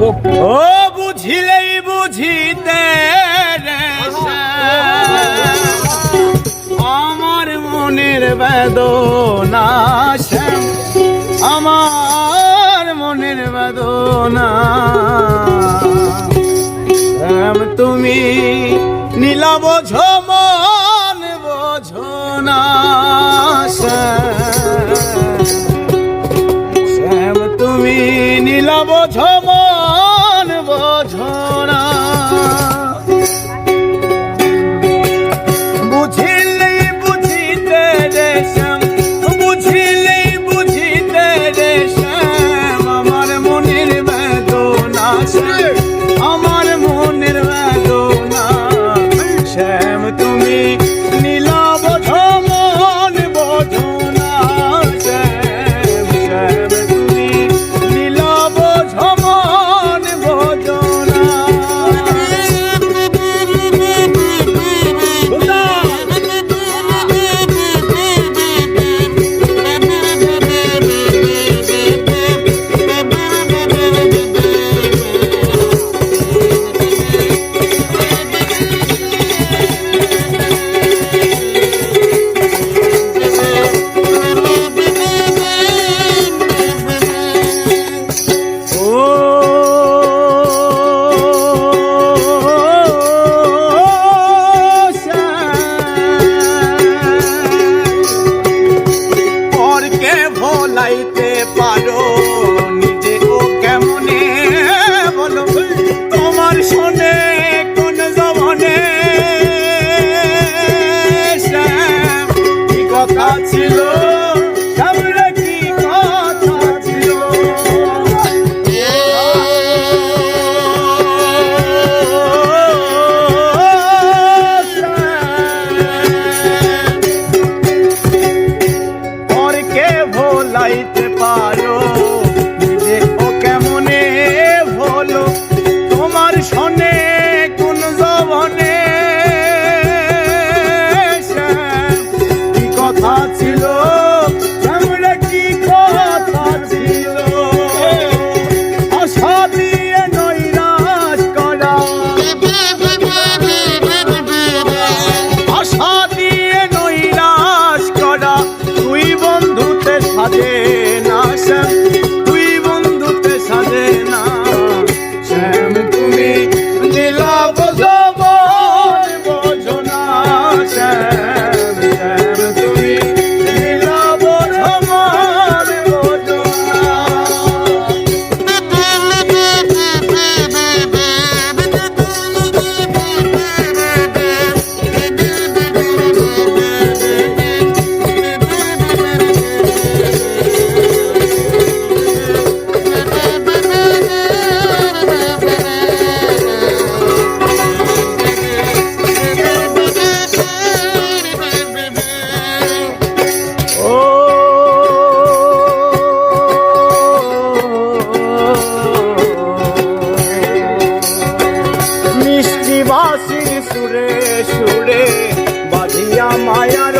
ও বুঝিলেই বুঝিতে। আমার মনের বেদনা শ্যাম আমার মনের বেদনা। শ্যাম, তুমি নীলা বোঝো, মন বোঝো না শ্যাম, তুমি নীলা বোঝো আমার পারো নিজে ও কেমনে? বলো তোমার শোনে কোন জবনে? কি কথা ছিল? light বাজে আদিবাসীর সুরে সুরে বাজিয়া মায়ার